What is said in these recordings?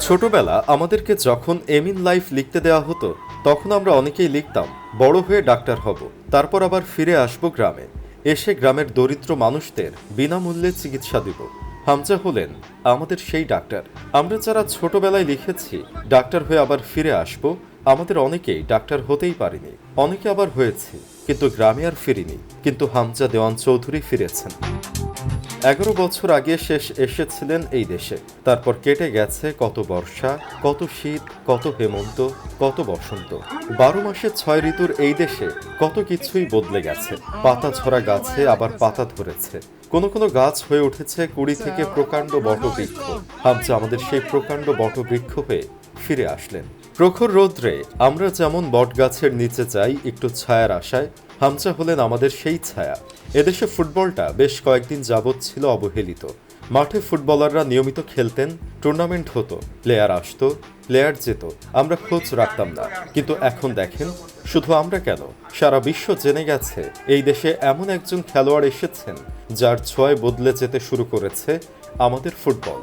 ছোটবেলা আমাদেরকে যখন এমিন লাইফ লিখতে দেওয়া হতো, তখন আমরা অনেকেই লিখতাম, বড় হয়ে ডাক্তার হব, তারপর আবার ফিরে আসব গ্রামে। এসে গ্রামের দরিদ্র মানুষদের বিনামূল্যে চিকিৎসা দিব। হামজা হলেন আমাদের সেই ডাক্তার। আমরা যারা ছোটবেলায় লিখেছি, ডাক্তার হয়ে আবার ফিরে আসব, আমাদের অনেকেই ডাক্তার হতেই পারিনি। অনেকে আবার হয়েছে, কিন্তু গ্রামে আর ফিরিনি। কিন্তু হামজা দেওয়ান চৌধুরী ফিরেছেন। এগারো বছর আগে শেষ এসেছিলেন এই দেশে। তারপর কেটে গেছে কত বর্ষা, কত শীত, কত হেমন্ত, কত বসন্ত। বারো মাসে ছয় ঋতুর এই দেশে কত কিছুই বদলে গেছে। পাতা ঝরা গাছে আবার পাতা ধরেছে। কোনো কোনো গাছ হয়ে উঠেছে কুড়ি থেকে প্রকাণ্ড বটবৃক্ষ। হামজা আমাদের সেই প্রকাণ্ড বটবৃক্ষ হয়ে ফিরে আসলেন। প্রখর রৌদ্রে আমরা যেমন বটগাছের নিচে যাই, একটু ছায়ার আশায় হামজা হলেন আমাদের সেই ছায়া। এদেশে ফুটবলটা বেশ কয়েকদিন যাবৎ ছিল অবহেলিত। মাঠে ফুটবলাররা নিয়মিত খেলতেন, টুর্নামেন্ট হতো, প্লেয়ার আসতো, প্লেয়ার যেত, আমরা খোঁজ রাখতাম না। কিন্তু এখন দেখেন, শুধু আমরা কেন? সারা বিশ্ব জেনে গেছে, এই দেশে এমন একজন খেলোয়াড় এসেছেন, যার ছোঁয়ায় বদলে যেতে শুরু করেছে আমাদের ফুটবল।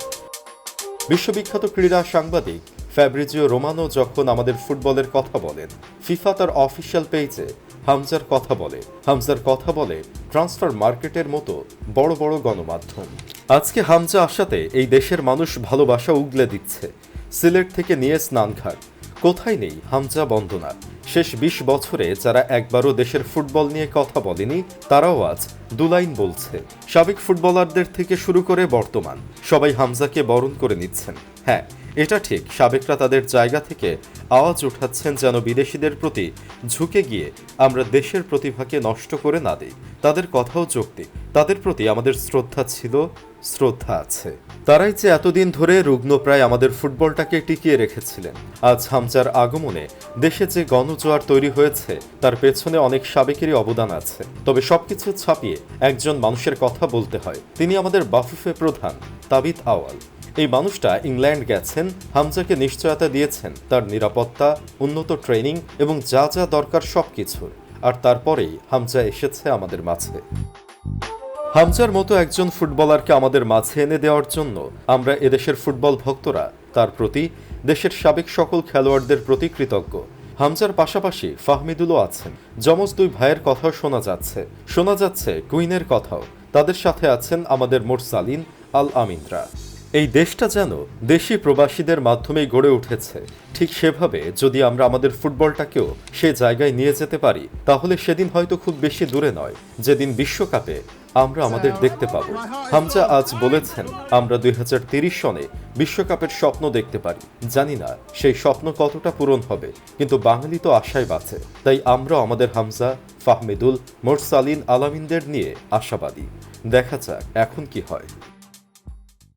বিশ্ববিখ্যাত ক্রীড়া সাংবাদিক ফ্যাব্রিজিও রোমানো যখন আমাদের ফুটবলের কথা বলেন, ফিফা তার অফিসিয়াল পেজে হামজার কথা বলে, হামজার কথা বলে ট্রান্সফার মার্কেটের মতো বড় বড় গণমাধ্যম। আজকে হামজা আসাতে এই দেশের মানুষ ভালোবাসা উগলে দিচ্ছে। সিলেট থেকে নিয়ে স্নানঘাট। কোথায় নেই হামজা বন্দনা শেষ বিশ বছরে যারা একবারও দেশের ফুটবল নিয়ে কথা বলেনি, তারাও আজ দুলাইন বলছে, সাবেক ফুটবলারদের থেকে শুরু করে বর্তমান। সবাই হামজাকে বরণ করে নিচ্ছেন। হ্যাঁ এটা ঠিক, সাবেকরা তাদের জায়গা থেকে আওয়াজ উঠাচ্ছেন যেন বিদেশিদের প্রতি ঝুঁকে গিয়ে আমরা দেশের প্রতিভাকে নষ্ট করে না দিই। তাদের কথাও যৌক্তিক তাদের প্রতি আমাদের শ্রদ্ধা ছিল, শ্রদ্ধা আছে। তারাই যে এতদিন ধরে রুগ্নপ্রায় আমাদের ফুটবলটাকে টিকিয়ে রেখেছিলেন। আজ হামজার আগমনে দেশে যে গণজোয়ার তৈরি হয়েছে, তার পেছনে অনেক সাবেকেরই অবদান আছে। তবে সবকিছু ছাপিয়ে একজন মানুষের কথা বলতে হয়। তিনি আমাদের বাফুফে প্রধান, তাবিত আওয়াল। এই মানুষটা ইংল্যান্ড গেছেন, হামজাকে নিশ্চয়তা দিয়েছেন। তার নিরাপত্তা, উন্নত ট্রেনিং এবং যা যা দরকার সব কিছুর আর তারপরেই হামজা এসেছে আমাদের মাঝে। হামজার মতো একজন ফুটবলারকে আমাদের মাঝে এনে দেওয়ার জন্য আমরা এদেশের ফুটবল ভক্তরা, তার প্রতি দেশের সাবেক সকল খেলোয়াড়দের প্রতি কৃতজ্ঞ। হামজার পাশাপাশি ফাহমিদুলও আছেন। যমজ দুই ভাইয়ের কথাও শোনা যাচ্ছে। শোনা যাচ্ছে কুইনের কথাও। তাদের সাথে আছেন আমাদের মোরসালিন আল আমিনরা এই দেশটা যেন দেশি প্রবাসীদের মাধ্যমেই গড়ে উঠেছে। ঠিক সেভাবে যদি আমরা আমাদের ফুটবলটাকেও সে জায়গায় নিয়ে যেতে পারি, তাহলে সেদিন হয়তো খুব বেশি দূরে নয়। যেদিন বিশ্বকাপে আমরা আমাদের দেখতে পাবো। হামজা আজ বলেছেন, আমরা দুই সনে বিশ্বকাপের স্বপ্ন দেখতে পারি। জানি না, সেই স্বপ্ন কতটা পূরণ হবে, কিন্তু বাঙালি তো আশায় বাঁচে। তাই আমরা আমাদের হামজা, ফাহমিদুল, মোরসালিন আলামিনদের নিয়ে আশাবাদী। দেখা যাক এখন কি হয়।